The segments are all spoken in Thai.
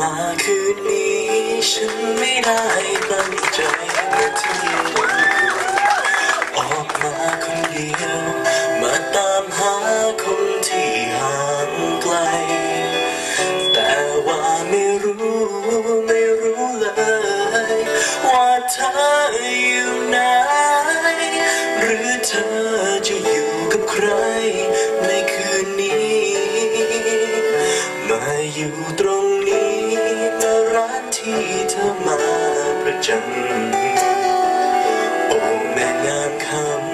มาคืนนี้ ฉันไม่ได้ตั้งใจมาที่ออกมาคนเดียว มาตามหาคนที่ห่างไกล แต่ว่าไม่รู้ไม่รู้เลย ว่าเธออยู่ไหน หรือเธอจะอยู่กับใคร ประจำโอ้แม่งามค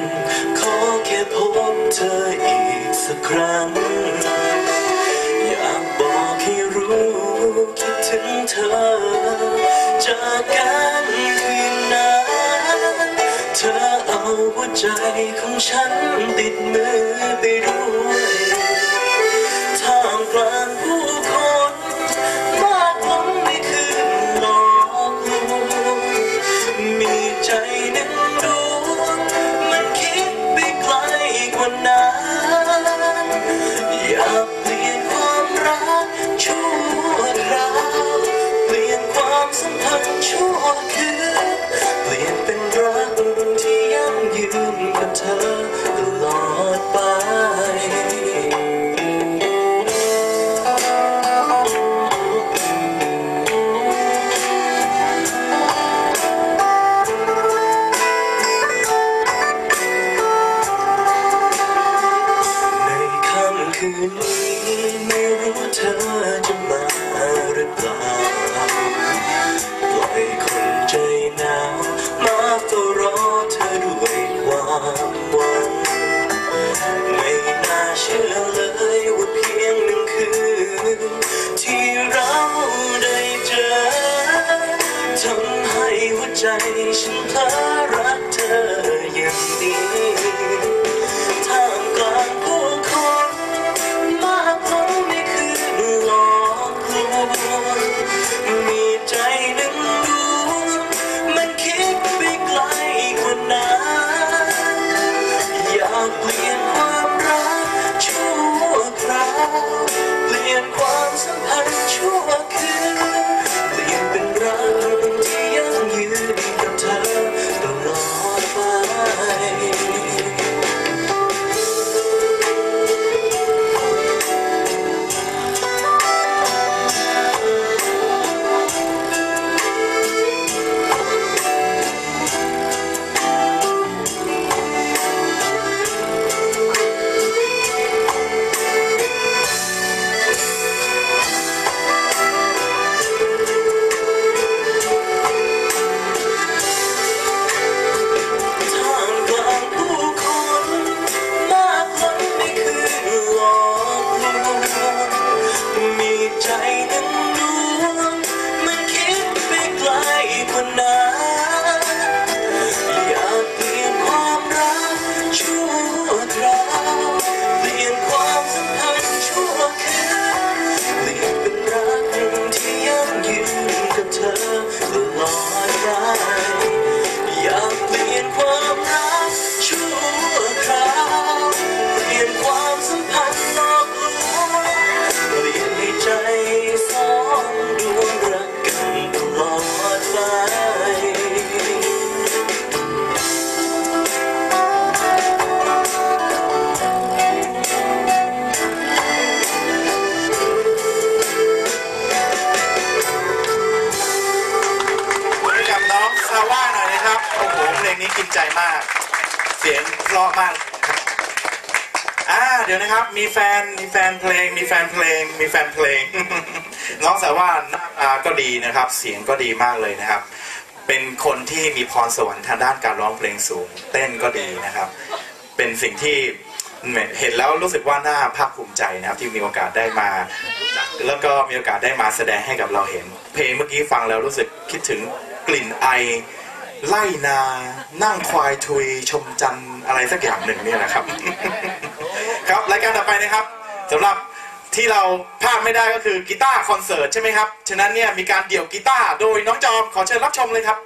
ำขอแค่พบเธออีกสักครั้ง อยากบอกให้รู้คิดถึงเธอ จากกันคืนนั้น เธอเอาหัวใจของฉันติดมือ ใจ กินใจมาก เสียงเพราะมากอ่าเดี๋ยวนะครับ มีแฟนมีแฟนเพลง มีแฟนเพลง มีแฟนเพลง น้องสาว่าหน้าตาก็ดีนะครับ เสียงก็ดีมากเลยนะครับ เป็นคนที่มีพรสวรรค์ทางด้านการร้องเพลงสูง เต้นก็ดีนะครับ เป็นสิ่งที่เห็นแล้วรู้สึกว่าน่าภาคภูมิใจนะครับ ที่มีโอกาสได้มาแล้วก็มีโอกาสได้มาแสดงให้กับเราเห็น เพลงเมื่อกี้ฟังแล้วรู้สึกคิดถึงกลิ่นไอ ไล่นานั่งควายทุยชมจันอะไรสักอย่างหนึ่งเนี่ยนะครับ ครับรายการต่อไปนะครับสำหรับที่เราพลาดไม่ได้ก็คือกีตาร์คอนเสิร์ตใช่ไหมครับ ฉะนั้นเนี่ยมีการเดี่ยวกีตาร์โดยน้องจอมขอเชิญรับชมเลยครับ